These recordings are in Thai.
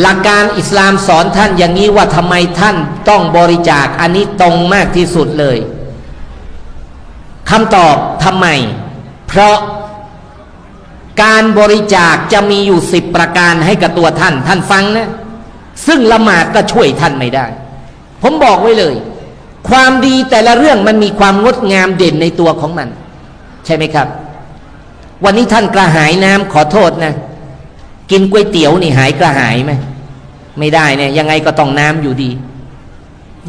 หลักการอิสลามสอนท่านอย่างนี้ว่าทำไมท่านต้องบริจาคอันนี้ตรงมากที่สุดเลยคำตอบทำไม เพราะการบริจาคจะมีอยู่สิบประการให้กับตัวท่าน ท่านฟังนะ ซึ่งละหมาดก็ช่วยท่านไม่ได้ ผมบอกไว้เลย ความดีแต่ละเรื่องมันมีความงดงามเด่นในตัวของมัน ใช่ไหมครับ วันนี้ท่านกระหายน้ำขอโทษนะ กินก๋วยเตี๋ยวนี่หายกระหายไหมไม่ได้เนี่ยยังไงก็ต้องน้ำอยู่ดี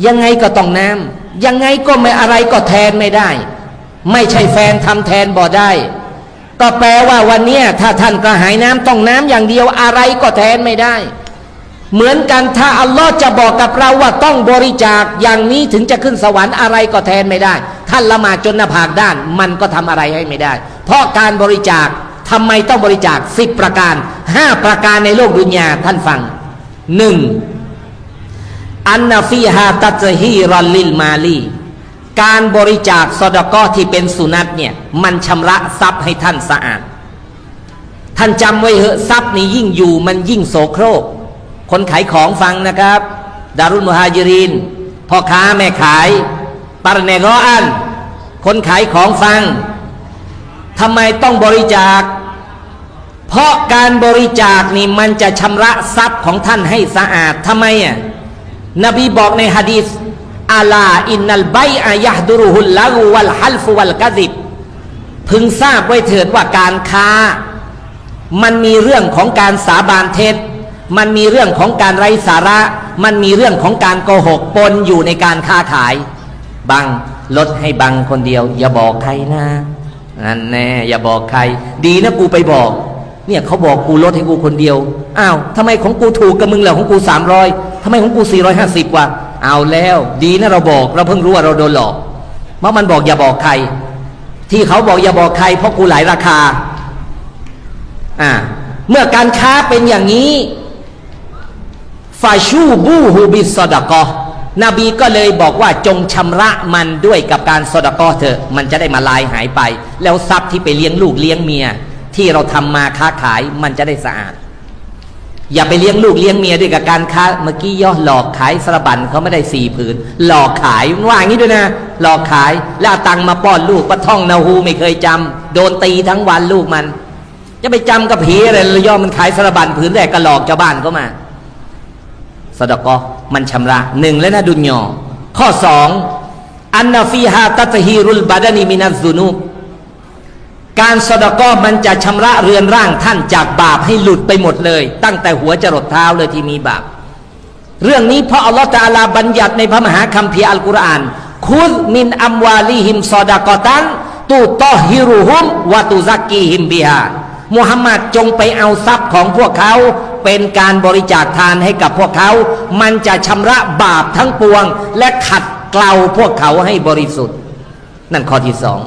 ยังไงก็ต้องน้ำยังไงก็ไม่อะไรก็แทนไม่ได้ ไม่ใช่แฟนทำแทนบ่ได้ ก็แปลว่าวันเนี้ยถ้าท่านกระหายน้ำต้องน้ำอย่างเดียวอะไรก็แทนไม่ได้ เหมือนกันถ้าอัลลอฮ์จะบอกกับเราว่าต้องบริจาคอย่างนี้ถึงจะขึ้นสวรรค์อะไรก็แทนไม่ได้ ท่านละหมาดจนหน้าผากด้าน มันก็ทำอะไรให้ไม่ได้ เพราะการบริจาค ทำไมต้องบริจาคสิบประการห้าประการในโลกดุนยาท่านฟังหนึ่งอันนาฟีฮาตัตฮีรอลลิลมาลีการบริจาคสดกอที่เป็นสุนัตเนี่ย มันชำระทรัพย์ให้ท่านสะอาด ท่านจำไว้เหอะทรัพย์นี้ยิ่งอยู่มันยิ่งโสโครก คนขายของฟังนะครับ ดารุนมุฮาจิรินพ่อค้าแม่ขายปารเนกออัน คนขายของฟังทำไมต้องบริจาค เพราะการบริจาคนี่มันจะชำระทรัพย์ของท่านให้สะอาดทำไมอะนบีบอกในฮะดีษอาลาอินนัลไบอายะดุรุฮุลละูวัลฮัลฟุวัลกะดิบพึงทราบไว้เถิดว่าการค้า มันมีเรื่องของการสาบานเท็จ มันมีเรื่องของการไร้สาระ มันมีเรื่องของการโกหกปนอยู่ในการค้าขาย บังลดให้บังคนเดียว อย่าบอกใครนะนั่นแน่อย่าบอกใคร ดีนะกูไปบอก เนี่ยเขาบอกกูลดให้กูคนเดียว อ้าวทำไมของกูถูกกับมึงเหรอของกูสามร้อยทำไมของกูสี่ร้อยห้าสิบวะ เอาแล้ว ดีนะเราบอก เราเพิ่งรู้ว่าเราโดนหลอกเพราะมันบอกอย่าบอกใคร ที่เขาบอกอย่าบอกใคร เพราะกูหลายราคา อ่า เมื่อการค้าเป็นอย่างนี้ฟาชูบูฮูบิสดกอนบีก็เลยบอกว่าจงชำระมันด้วยกับการสดกอเถอะ มันจะได้มาลายหายไป แล้วทรัพย์ที่ไปเลี้ยงลูกเลี้ยงเมีย ที่เราทำมาค้าขายมันจะได้สะอาด อย่าไปเลี้ยงลูกเลี้ยงเมียด้วยกับการค้าเมื่อกี้ย่อหลอกขายสระบันเขาไม่ได้สี่ผืน หลอกขายว่าอย่างนี้ด้วยนะ หลอกขายแล้วตังมาป้อนลูกปะท่องนาฮูไม่เคยจำโดนตีทั้งวันลูกมัน จะไปจำกับผีอะไรลยย่อมันขายสระบันผืนแรกก็หลอกชาวบ้านเขามาสดกอมันชำระหนึ่งแล้วนะดุนยอข้อสองอันนาฟีฮาตัตฮีรุลบาดานีมินัซุนูบ การสดกอมันจะชำระเรือนร่างท่านจากบาปให้หลุดไปหมดเลย ตั้งแต่หัวจรดเท้าเลยที่มีบาป เรื่องนี้เพราะอัลลอฮฺตะอาลาบัญญัติในพระมหาคัมภีร์อัลกุรอานคุดมินอัมวาลีฮิมซอดากอตันตูตอฮิรุฮุมวะตุซักกีฮิมบิฮามุฮัมมัดจงไปเอาทรัพย์ของพวกเขา เป็นการบริจาคทานให้กับพวกเขา มันจะชำระบาปทั้งปวง และขัดเกลาพวกเขาให้บริสุทธิ์ นั่นข้อที่สอง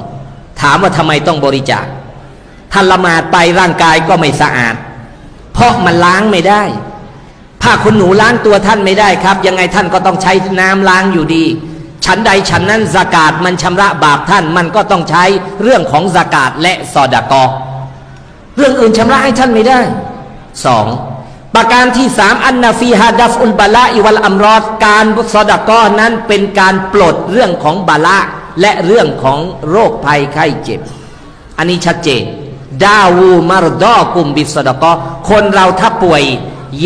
ถามว่าทำไมต้องบริจาคท่านละหมาดไปร่างกายก็ไม่สะอาด เพราะมันล้างไม่ได้ผ้าขนหนูล้างตัวท่านไม่ได้ครับ ยังไงท่านก็ต้องใช้น้ำล้างอยู่ดีฉันใดฉันนั้นสกาศมันชำระบาปท่านมันก็ต้องใช้เรื่องของสกาศและสอดากอเรื่องอื่นชำระให้ท่านไม่ได้สองประการที่สามอันนาฟีฮาดัฟอุลบาลาอิวัลอัมรอดการสอดากอนั้นเป็นการปลดเรื่องของบาละ และเรื่องของโรคภัยไข้เจ็บ อันนี้ชัดเจน ดาวูมารดอกุมบิสดกอคนเราถ้าป่วย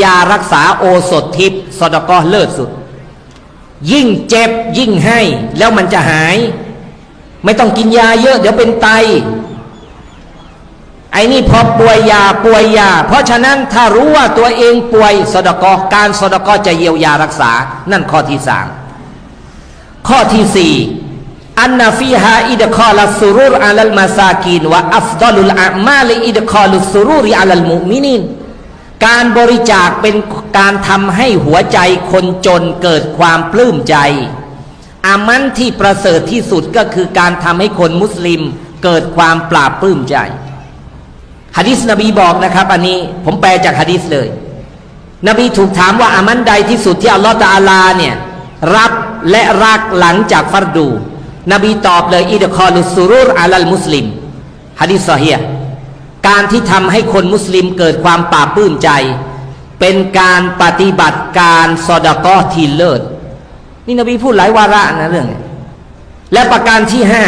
ยารักษาโอสถทิพสดกอเลิศสุด ยิ่งเจ็บยิ่งให้ แล้วมันจะหาย ไม่ต้องกินยาเยอะเดี๋ยวเป็นไตไอ้นี่พอป่วยยาป่วยยา เพราะฉะนั้นถ้ารู้ว่าตัวเองป่วยสดกอการสดกอจะเยียวยารักษา นั่นข้อที่สามข้อที่สี่ อันนาฟีฮาอิดคอลสุรุรอัลลมาซากีนวะอัฟดลุลอามาลอิดคอลุสุรุริอัลลมุมินินการบริจาคเป็นการทำให้หัวใจคนจนเกิดความปลื้มใจ อามันที่ประเสริฐที่สุดก็คือการทำให้คนมุสลิมเกิดความปราบปลื้มใจฮะดิษนบีบอกนะครับ อันนี้ผมแปลจากฮะดิษเลย นบีถูกถามว่าอามันใดที่สุดที่อัลลอฮฺตะอาลาเนี่ยรับและรักหลังจากฟัรดู นบีตอบเลยอิดคอลุสุรุรอาลัลมุสลิมฮะดิษซอฮีการที่ทำให้คนมุสลิมเกิดความปราปลื้มใจ เป็นการปฏิบัติการสอดากอทีเลิศ นี่นบีพูดหลายวาระนะเรื่องนี้และประการที่ห้า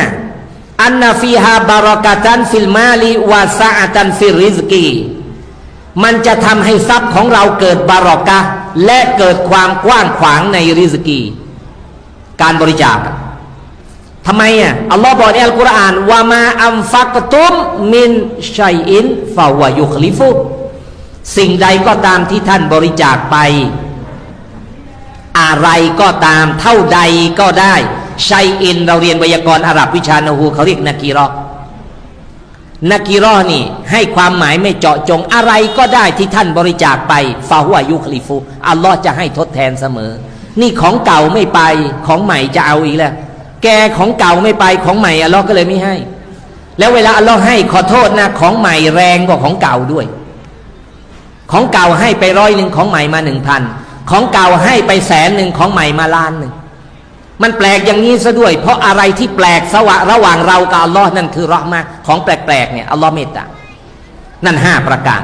อันนาฟีฮาบารอกาตันฟิลมาลีวาซาอัตันฟิริสกีมันจะทำให้ทรัพย์ของเราเกิดบารอกะและเกิดความกว้างขวางในริสกี การบริจาค ทำไมอะอัลลอฮ์บอกในอัลกุรอานว่ามาอัมฟักตุมมินชัยอินฟาวายุคลิฟุสิ่งใดก็ตามที่ท่านบริจาคไป อะไรก็ตามเท่าใดก็ได้ชัยอิน เราเรียนไวยากรณ์อาหรับวิชานาหูเขาเรียกนากีรอนากีรอนี่ ให้ความหมายไม่เจาะจงอะไรก็ได้ที่ท่านบริจาคไปฟาหัวยุคลิฟูอัลลอฮ์จะให้ทดแทนเสมอ นี่ของเก่าไม่ไปของใหม่จะเอาอีกแล้ว แกของเก่าไม่ไปของใหม่อัลลอฮ์ก็เลยไม่ให้ แล้วเวลาอัลลอฮ์ให้ขอโทษนะของใหม่แรงกว่าของเก่าด้วย ของเก่าให้ไปร้อยหนึ่งของใหม่มาหนึ่งพันของเก่าให้ไปแสนหนึ่งของใหม่มาล้านหนึ่งมันแปลกอย่างนี้ซะด้วย เพราะอะไรที่แปลกสวะระหว่างเรากับอัลลอฮ์นั่นคือรอห์มาของแปลกๆเนี่ยอัลลอฮ์เมตตานั่นห้าประการ